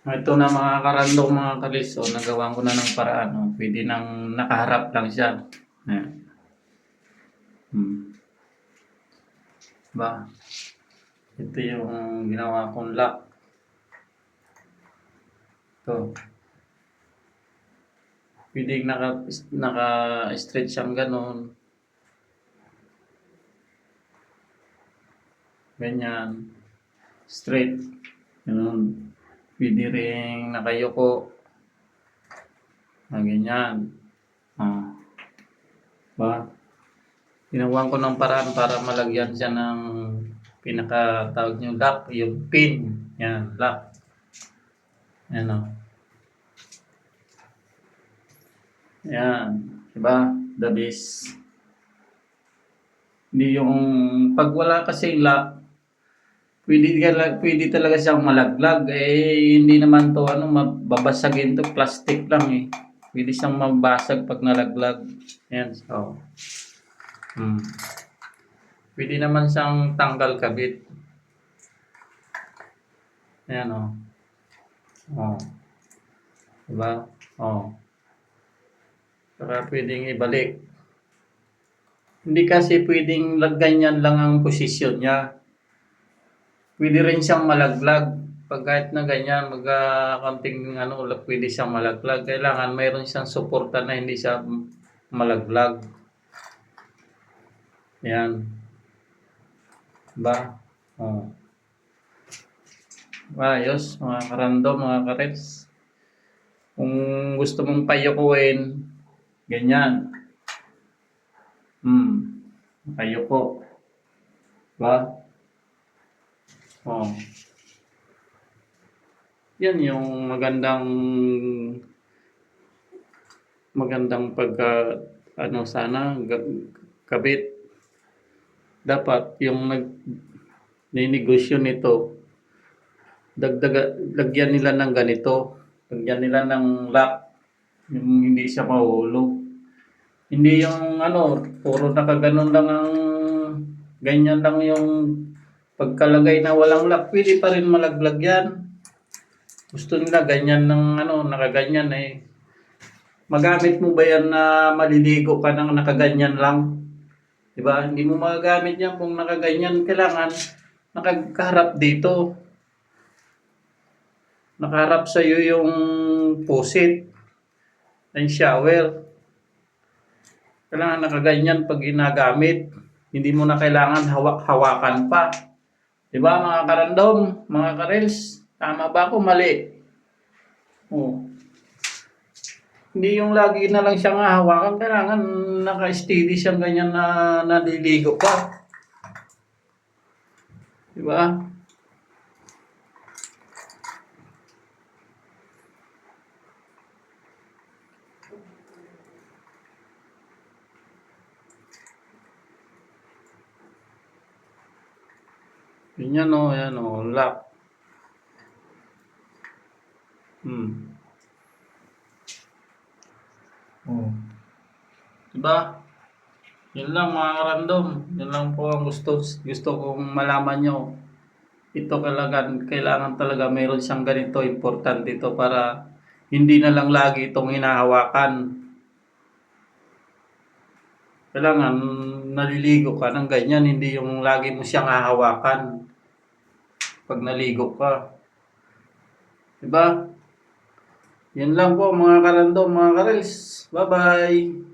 Ito na mga karandong mga kalis, so nagawa ko na ng paraan. Oh. Pwede nang nakaharap lang siya. Ayan. Hmm. Ba? Ito yung ginawa kong lock. Ito. Pwede naka, naka-stretch siyang ganon. Ganyan. Straight. Ganun. Pwede rin nakayuko. Ah, ganyan. Ah. Ba? Ginawa ko ng paraan para malagyan siya ng pinaka tawag niyo lock, yung pin. Yan, lock. Yan o. Yan. Diba? The base. Hindi yung pag wala kasi lock, pwede, ka- pwede talaga siyang malaglag. Eh, hindi naman to ano, mababasagin to. Plastic lang eh. Pwede siyang mabasag pag nalaglag. Yan. So, hmm. Pwede naman siyang tanggal kabit. Ayan o. Oh. Diba? Oh. Saka pwedeng ibalik. Hindi kasi pwedeng ganyan lang ang posisyon niya. Pwede rin siyang malaglag. Pag kahit na ganyan, mag uh, ano, pwede siyang malaglag. Kailangan mayroon siyang suporta na hindi siya malaglag. Yan. Ba? Oh. Ayos, mga karandom, mga karets. Kung gusto mong payukuin, ganyan. Hmm. Payuko. Ba? Oh. Yan yung magandang magandang pagka ano sana kabit dapat yung nag ninegosyo nito dagdag lagyan nila ng ganito lagyan nila ng lock yung hindi siya mahulog hindi yung ano puro nakaganon lang ang ganyan lang yung pagkalagay na walang lock pwede pa rin malaglag yan gusto nila ganyan ng ano nakaganyan eh magamit mo ba yan na maliligo ka ng nakaganyan lang Di ba? Hindi mo magagamit yan kung nakaganyan. Kailangan nakakaharap dito. Nakaharap sa iyo yung pusit ng shower. Kailangan nakaganyan pag ginagamit. Hindi mo na kailangan hawak-hawakan pa. Di ba mga karandom, mga karels? Tama ba ako? Mali. Oh. Hindi yung lagi na lang siyang hahawakan, kailangan naka-steady siyang ganyan na naliligo pa. Di ba? Ganyan o, yan o, lock. Hmm. Oh. Diba? Yun lang mga random. Yun lang po ang gusto, gusto kong malaman nyo. Ito kailangan, kailangan talaga mayroon siyang ganito importante ito para hindi na lang lagi itong hinahawakan. Kailangan naliligo ka ng ganyan, hindi yung lagi mo siyang hahawakan pag naligo ka. Diba? Yan lang po mga karandom, mga karels. Bye-bye!